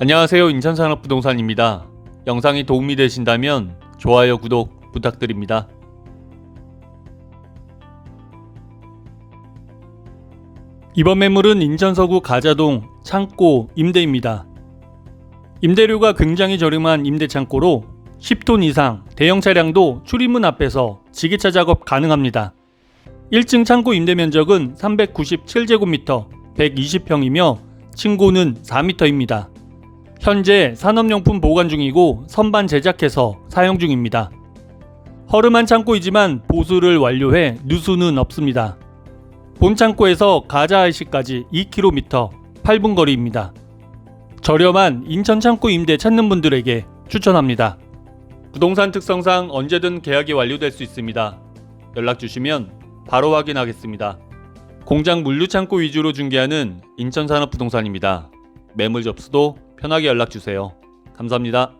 안녕하세요. 인천산업부동산입니다. 영상이 도움이 되신다면 좋아요, 구독 부탁드립니다. 이번 매물은 인천 서구 가자동 창고 임대입니다. 임대료가 굉장히 저렴한 임대 창고로 10톤 이상 대형 차량도 출입문 앞에서 지게차 작업 가능합니다. 1층 창고 임대 면적은 397제곱미터 120평이며 층고는 4m입니다. 현재 산업용품 보관 중이고 선반 제작해서 사용 중입니다. 허름한 창고이지만 보수를 완료해 누수는 없습니다. 본 창고에서 가자 IC까지 2km 8분 거리입니다. 저렴한 인천 창고 임대 찾는 분들에게 추천합니다. 부동산 특성상 언제든 계약이 완료될 수 있습니다. 연락 주시면 바로 확인하겠습니다. 공장 물류 창고 위주로 중개하는 인천산업부동산입니다. 매물 접수도 편하게 연락 주세요. 감사합니다.